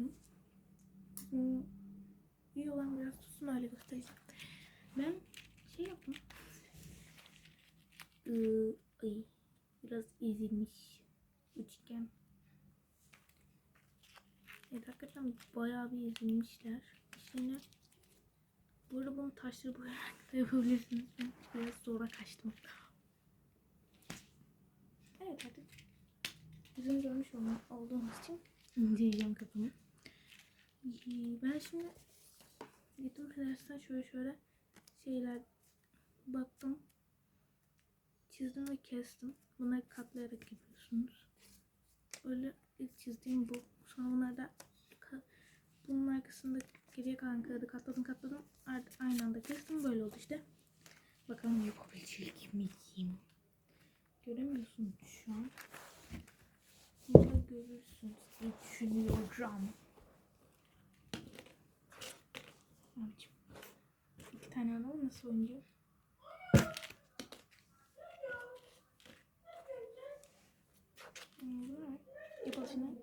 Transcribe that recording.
gösteriyorum. Hmm, iyi olan biraz tutsun öyle göstereceğim. Ben şey yaptım. Ay, biraz ezilmiş üçgen. Evet hakikaten bayağı bir ezilmişler. İşlerini bu arada bunu taşları boyayarak da yapabilirsiniz. Ben biraz zora kaçtım. Evet artık bizim görmüş olduğumuz için inceleyeceğim kapımı. Ben şimdi gittim Pinterest'ten şöyle şöyle şeyler baktım. Çizdim ve kestim. Bunları katlayarak yapıyorsunuz. Öyle ilk çizdiğim bu. Sonra bunları da bunun arkasında geriye kalan kağıdı katladım katladım. Artık aynı anda kestim. Böyle oldu işte. Bakalım yapabilecek miyim? Göremiyorsunuz şu an. Burada görürsünüz diye düşünüyorum. tane alalım nasıl oynayacağım? Ee, Yapalım.